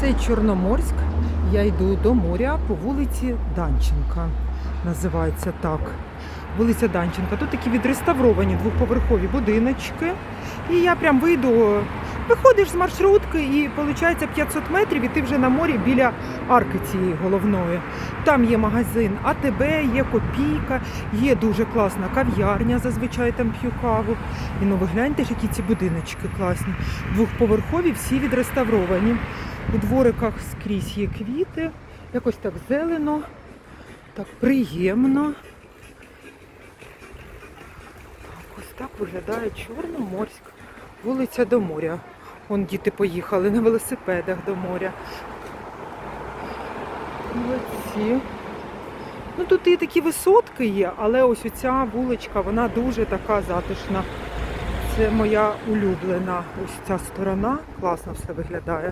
Це Чорноморськ. Я йду до моря по вулиці Данченка. Називається так. Вулиця Данченка. Тут такі відреставровані двоповерхові будиночки. І я прям вийду. Виходиш з маршрутки і виходить 500 метрів, і ти вже на морі біля арки цієї головної. Там є магазин АТБ, є копійка, є дуже класна кав'ярня, зазвичай там п'ю каву. І ну ви гляньте, які ці будиночки класні. Двохповерхові, всі відреставровані. У двориках скрізь є квіти, якось так зелено, так приємно. Так, ось так виглядає Чорноморськ, вулиця до моря. Вон діти поїхали на велосипедах до моря. Молодці. Ну тут і такі висотки є, але ось оця вуличка, вона дуже така затишна. Це моя улюблена ось ця сторона. Класно все виглядає.